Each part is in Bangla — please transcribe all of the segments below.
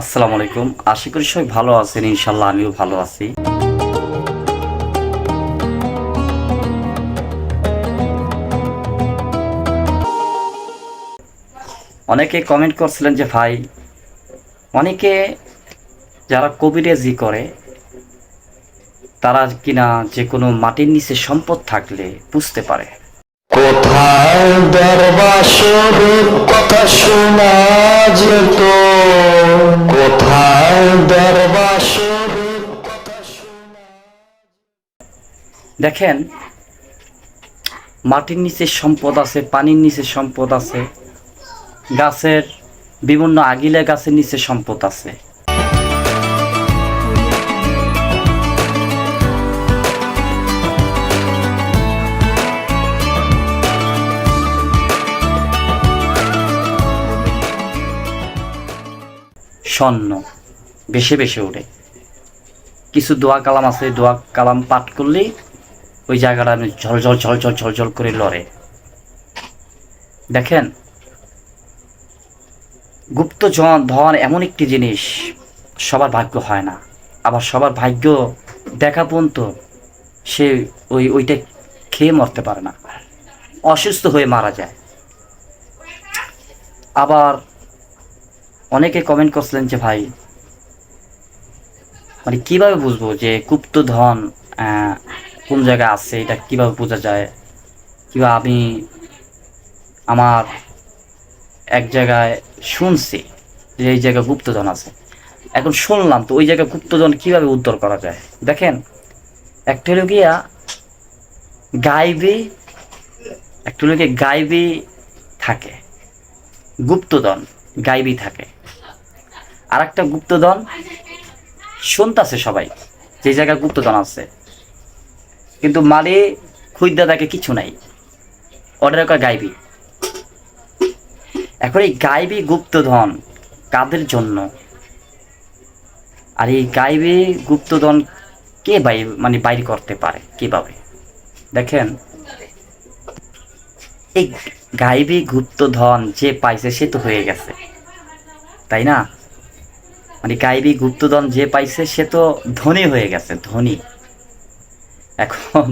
আসসালামু আলাইকুম। আশা করি সবাই ভালো আছেন ইনশাল্লাহ আমিও ভালো আছি। অনেকে কমেন্ট করছিলেন যে, ভাই, অনেকে যারা কবিরাজি করে, তারা কিনা যে কোনো মাটির নিচে সম্পদ থাকলে বুঝতে পারে। কোথায় দরবাসরের কথা শোনা যেত? দেখেন, মাটির নিচে সম্পদ আছে, পানির নিচে সম্পদ আছে, গাছের বিভিন্ন আগিলা গাছের নিচে সম্পদ আছে। স্বর্ণ বেশি বেশি ওঠে। কিছু দোয়া কালাম আছে, দোয়া কালাম পাঠ করলে ওই জায়গাটা ঝল ঝল ঝল ঝল ঝল ঝল করে লড়ে। দেখেন, গুপ্ত ধন এমন একটি জিনিস, সবার ভাগ্য হয় না। আবার সবার ভাগ্য দেখা পর্যন্ত সে ওই, ওইটা খেয়ে মরতে পারে না। অসুস্থ হয়ে মারা যায়। আবার অনেকে কমেন্ট করছিলেন যে ভাই মানে কীভাবে বুঝব যে গুপ্ত ধন কোন জায়গায় আছে, এটা কীভাবে বোঝা যায়? কিংবা আমি আমার এক জায়গায় শুনছি যে এই জায়গায় গুপ্তধন আছে। এখন শুনলাম তো ওই জায়গায় গুপ্তধন কীভাবে উদ্ধার করা যায়? দেখেন, একটা হলো গিয়া গাইবে, একটা গিয়ে গাইবে থাকে গুপ্তধন গাইবি থাকে। আর একটা গুপ্তধন শুনতাছে সবাই, যে জায়গায় গুপ্তধন আছে। কিন্তু মালে খুঁজদা তাকে কিছু নাই। অর্ডার একটা গাইবি। এখন এই গাইবি গুপ্তধন কাদের জন্য? আর এই গাইবি গুপ্তধন কে বাই মানে বাইর করতে পারে, কীভাবে? দেখেন। এই গাইবি গুপ্তধন যে পাইছে সে তো হয়ে গেছে। তাই না? মানে গাইবি গুপ্তধন যে পাইছে, সে তো ধনী হয়ে গেছে, ধনী। এখন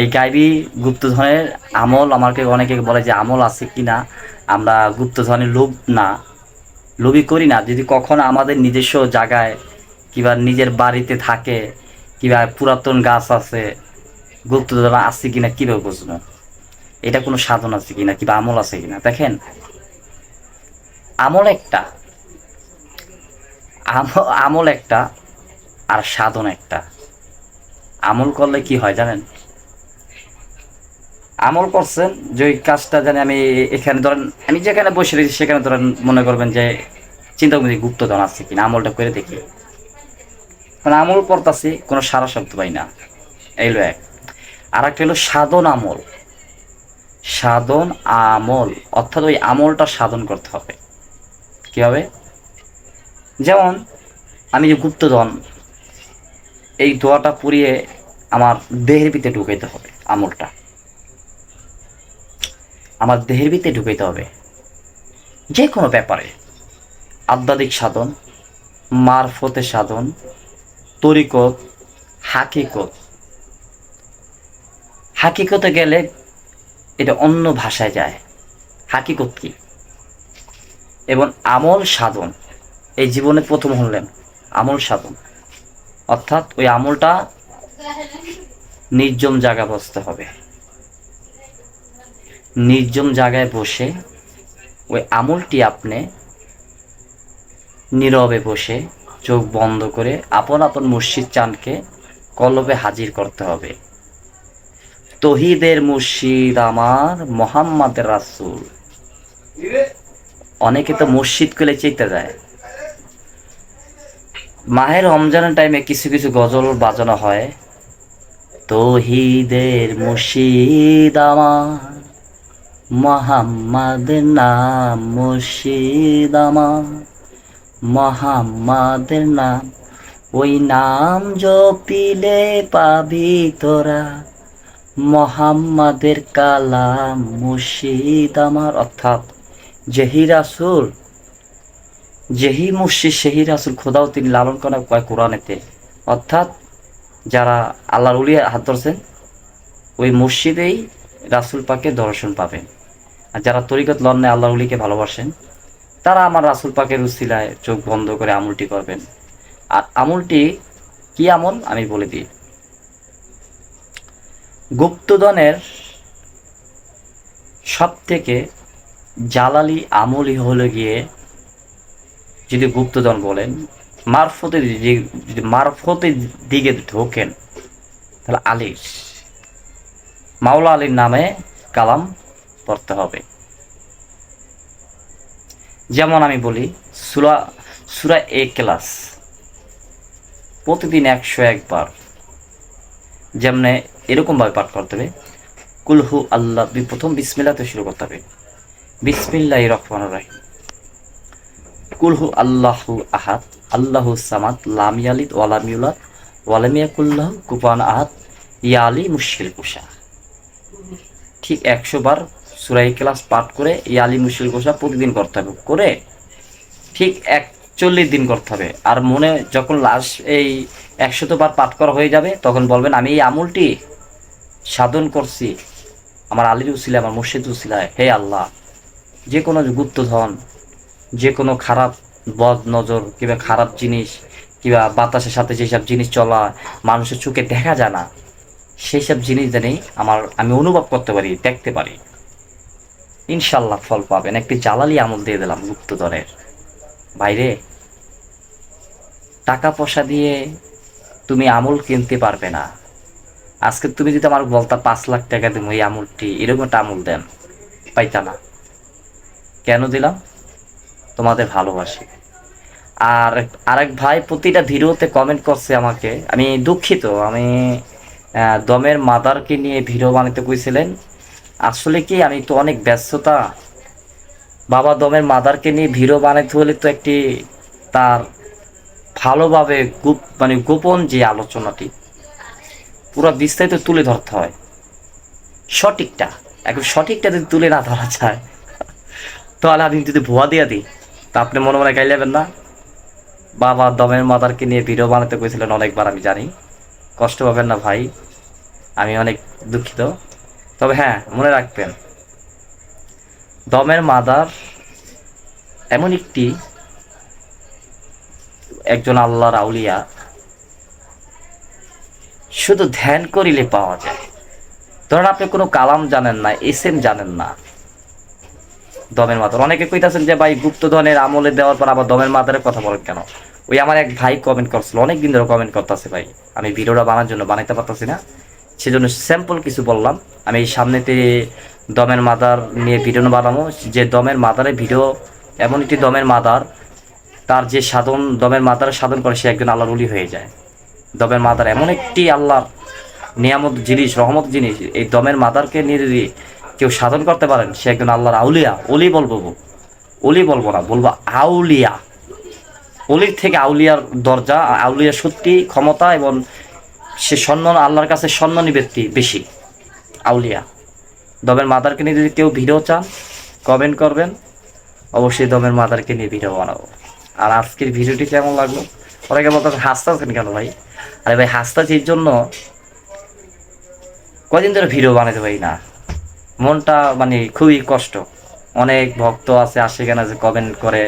এই গাইবি গুপ্তধনের আমল আমাকে অনেকে বলে যে আমল আছে কি না, আমরা গুপ্তধনের লোভ না, লোভই করি না। যদি কখনো আমাদের নিজস্ব জায়গায় কিংবা নিজের বাড়িতে থাকে, কিংবা পুরাতন গাছ আছে, গুপ্তধন আছে কিনা কীভাবে বুঝব? এটা কোনো সাধন আছে কিনা, কিংবা আমল আছে কিনা? দেখেন, আমল একটা। আমল একটা আর সাধন একটা। আমল করলে কি হয় জানেন? আমল করছেন, যে ওই কাজটা জানি আমি এখানে ধরেন, আমি যেখানে বসে রয়েছি সেখানে ধরেন মনে করবেন যে চিন্তা করবেন গুপ্তধন আছে কিনা, আমলটা করে দেখি। মানে আমল করতেছি, কোনো সারা শব্দ পাই না। এইলো এক। আর একটা হলো সাধন আমল। সাধন আমল। অর্থাৎ ওই আমলটা সাধন করতে হবে। কীভাবে যেমন, আমি যে গুপ্তধন, এই দোয়াটা পুড়িয়ে আমার দেহের ভিতরে ঢুকাইতে হবে, আমলটা। আমার দেহের ভিতরে ঢুকাইতে হবে। যে কোনো ব্যাপারে। আধ্যাত্মিক সাধন, মারফতে সাধন, তরিকত, হাকিকত। হাকিকতে গেলে এটা অন্য ভাষায় যায়। হাকিকত কি? এবং আমল সাধন। এই জীবনে প্রথম হলেন আমল সাধন। অর্থাৎ ওই আমলটা নির্জম জায়গা বসতে হবে। নির্জম জায়গায় বসে ওই আমলটি আপনি নীরবে বসে চোখ বন্ধ করে আপন আপন মুর্শিদ চানকে কলবে হাজির করতে হবে। তহিদের মুর্শিদ আমার মোহাম্মদের রাসুল। অনেকে তো মসজিদ করে চেতে যায়। মাহের রমজানের টাইমে কিছু কিছু গজল বাজানো হয়। তহিদের মুর্শিদ আমার মোহাম্মদের নাম মুর্শিদ আমার, মোহাম্মদের নাম, ওই নাম জপিলে পাবি তোরা, মোহাম্মদের কালাম মুর্শিদ আমার। অর্থাৎ যেহি রাসুল যেহি মুর্শিদ সেহি রাসুল, খোদাও তিনি লালন করা কয় কোরআনেতে। অর্থাৎ যারা আল্লাহর উলিয়া হাত ধরছেন, ওই মসজিদেই রাসুল পাকে দর্শন পাবেন। আর যারা তরিকত লন্নে আল্লাহ উলিকে ভালোবাসেন, তারা আমার রাসুল পাকের উসিলায় চোখ বন্ধ করে আমলটি করবেন। আর আমলটি কি আমল? আমি বলে দিই। গুপ্তদনের সব থেকে জালালি আমলই হলো গিয়ে যদি গুপ্তধন বলেন, মারফতের যদি মারফতের দিকে ঢোকেন, তাহলে আলির মাওলা আলীর নামে কালাম পড়তে হবে। যেমন আমি বলি, সুরা সুরা এ ক্লাস প্রতিদিন একশো একবার, যেমনে এরকমভাবে পাঠ করতে হবে, কুলহু আল্লাহ, প্রথম বিসমিল্লাতে শুরু করতে হবে। বিসমিল্লাহ রহমান রাহিম। কুলহু আল্লাহু আহাদ, আল্লাহু সামাদ, লাম ইয়ালিদ ওয়ালাম ইউলাদ ওয়ালাম ইয়াকুল্লাহ কুফান আহাদ, ইয়ালি মুশকিল কুশা। ঠিক একশো বার সুরাই ক্লাস পাঠ করে ইয়ালি মুশকিল কুশা প্রতিদিন করতে হবে। করে ঠিক একচল্লিশ দিন করতে হবে। আর মনে যখন লাস্ট এই একশত বার পাঠ করা হয়ে যাবে, তখন বলবেন, আমি এই আমলটি সাধন করছি। আমার আলীর উসিলা আমার মুর্শিদ উসিলায়। হে আল্লাহ, যে কোনো গুপ্তধন যে কোনো খারাপ বদ নজর, কিংবা খারাপ জিনিস, কিংবা বাতাসের সাথে যেসব জিনিস চলা, মানুষের চোখে দেখা যায় না সেই সব জিনিস জানি আমার, আমি অনুভব করতে পারি, দেখতে পারি। ইনশাল্লাহ ফল পাবেন। একটি জ্বালালি আমল দিয়ে দিলাম গুপ্তধনের বাইরে টাকা পয়সা দিয়ে তুমি আমল কিনতে পারবে না। আজকে তুমি যদি আমার বলতা পাঁচ লাখ টাকা দেবো এই আমলটি এরকম একটা আমল দেন, পাইতা না। কেন দিলাম? তোমাদের ভালোবাসি। আর আরেক ভাই প্রতিটা ভিডিওতে কমেন্ট করছে আমাকে। আমি দুঃখিত, আমি দমের মাদারকে নিয়ে ভিডিও বানাতে কইছিলেন। আসলে কি, আমি তো অনেক ব্যস্ততা। বাবা দমের মাদারকে নিয়ে ভিডিও বানাতে হলে তো একটি তার ভালোভাবে গুপ মানে গোপন যে আলোচনাটি, পুরো বিস্তারিত তুলে ধরতে হয়। সঠিকটা এখন সঠিকটা যদি তুলে না ধরা যায়, তাহলে আমি যদি ভুয়া দিয়ে দিই তা আপনি মনে মনে গাই যাবেন না? বাবা দমের মাদারকে নিয়ে ভিডিও বানাতে কইছিলেন অনেকবার আমি জানি। কষ্ট পাবেন না ভাই, আমি অনেক দুঃখিত। তবে হ্যাঁ মনে রাখবেন, দমের মাদার এমন একটি একজন আল্লাহর আউলিয়া, শুধু ধ্যান করিলে পাওয়া যায়। ধরেন আপনি কোনো কালাম জানেন না, এসএম জানেন না দমের মাদার অনেকে কইতাছেন যে, ভাই, গুপ্তধনের আমলে দেওয়ার পর আবার দমের মাদারের কথা বলেন কেন? ওই আমার এক ভাই কমেন্ট করছিল অনেক দিন ধরে কমেন্ট করতেছে ভাই। আমি ভিডিওটা বানার জন্য বানাইতে পারতাছি না। সেজন্য স্যাম্পল কিছু বললাম। আমি এই সামনেতে দমের মাদার নিয়ে ভিডিও বানাবো। যে দমের মাদারের ভিডিও এমন একটি দমের মাদার তার যে সাধন, দমের মাদার সাধন করে সে একজন আল্লাহর উলি হয়ে যায়। দমের মাদার এমন একটি আল্লাহর নিয়ামত জিনিস, রহমত জিনিস, এই দমের মাদারকে নিয়ে যদি কেউ সাধন করতে পারেন, সে একজন আল্লাহর আউলিয়া। অলি বলব অলি বলব না, বলব আউলিয়া। অলির থেকে আউলিয়ার দরজা, আউলিয়া সত্যি ক্ষমতা এবং সে সম্মান, আল্লাহর কাছে সম্মানী ব্যক্তি বেশি, আউলিয়া। দমের মাদারকে নিয়ে যদি কেউ ভিডিও চান কমেন্ট করবেন। অবশ্যই দমের মাদারকে নিয়ে ভিডিও বানাবো। আর আজকের ভিডিওটি কেমন লাগল? অনেকে বলতে হাসতেছেন কেন ভাই? আরে ভাই, হাসতেছি এর জন্য কদিন ধরে ভিডিও বানাতে পারি না। মনটা মানে খুবই কষ্ট। অনেক ভক্ত আছে, আসে কেন যে কমেন্ট করে।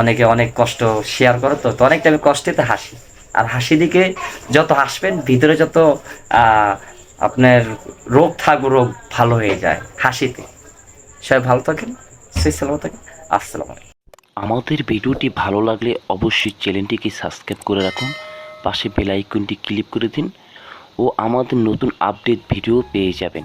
অনেকে অনেক কষ্ট শেয়ার করে তো তো অনেকটা আমি কষ্টেতে হাসি। আর হাসি দিকে যত হাসবেন, ভিতরে যত আপনার রোগ থাকবে রোগ ভালো হয়ে যায় হাসিতে। সবাই ভালো থাকেন সেই সালাম থাকেন। আসসালামু আমাদের ভিডিওটি ভালো লাগলে অবশ্যই চ্যানেলটিকে সাবস্ক্রাইব করে রাখুন, পাশে বেল আইকনটি ক্লিক করে দিন ও আমাদের নতুন আপডেট ভিডিও পেয়ে যাবেন।